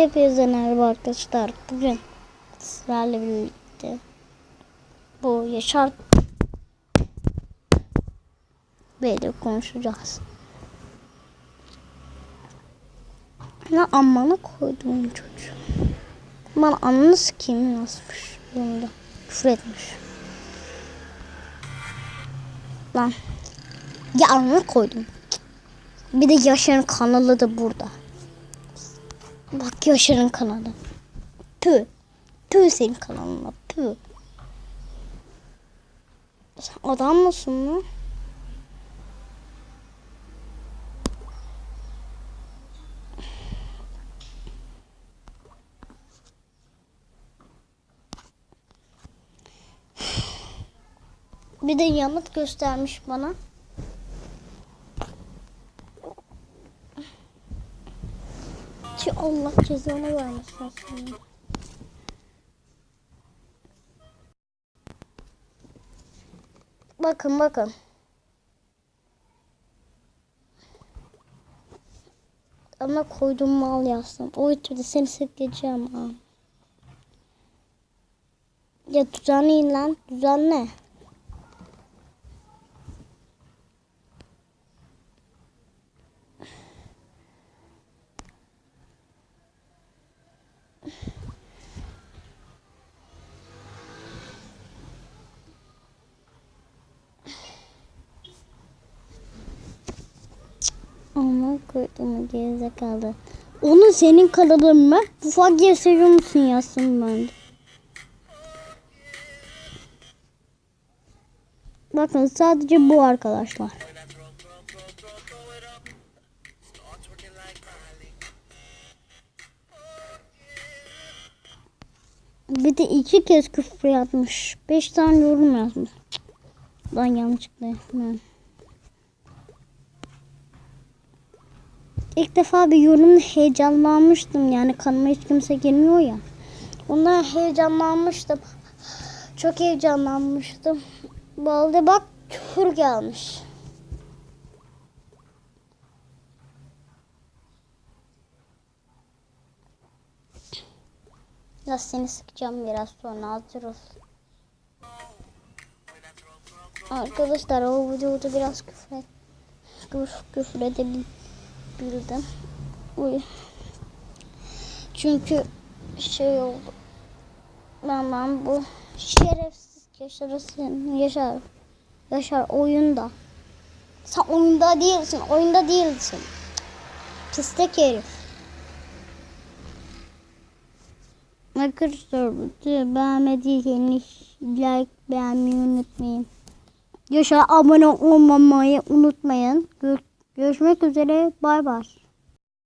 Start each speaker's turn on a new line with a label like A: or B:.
A: Hepinize merhaba arkadaşlar. Bugün sizlerle birlikte bu Yaşar Bey'le konuşacağız. Ne amına koydum çocuğu. Bana ananı sikeyim yazmış. Bunda küfür etmiş. Lan. Ya amına koydum. Bir de Yaşar'ın kanalı da burada. Bak Yaşar'ın kanalı. Pü. Pü senin kanalına. Pü. Sen adam mısın lan? Bir de yanıt göstermiş bana. Ki Allah cezanı vermesin seni. Bakın bakın. Ama koydum mal yazsın. O ütüde seni sıkacağım ha. Ya düzenleyin lan. Düzenle. Ama koydum gerizekalı. Onun senin kanalın mı? Bu fakiye seviyor musun yazsın ben. Bakın sadece bu arkadaşlar. Bir de iki kez küfür yazmış. Beş tane yorum yazmış. Lan yanlışlıkla yapmıyorum. İlk defa bir yorumda heyecanlanmıştım. Yani kanıma hiç kimse girmiyor ya. Ondan heyecanlanmıştım. Çok heyecanlanmıştım. Balde bak küfür gelmiş. Ya seni sıkacağım biraz sonra hazır ol. Arkadaşlar o videoda biraz küfür, et, küfür, küfür edebildim bildim. Uy. Çünkü şey oldu. Ben, ben bu şerefsiz yaşarısın. Yaşar. Yaşar oyunda. Sen oyunda değilsin. Oyunda değilsin. Pislik herif. Arkadaşlar beğenmediyseniz like beğenmeyi unutmayın. Yaşar abone olmamayı unutmayın. Gör- Görüşmek üzere. Bay bay.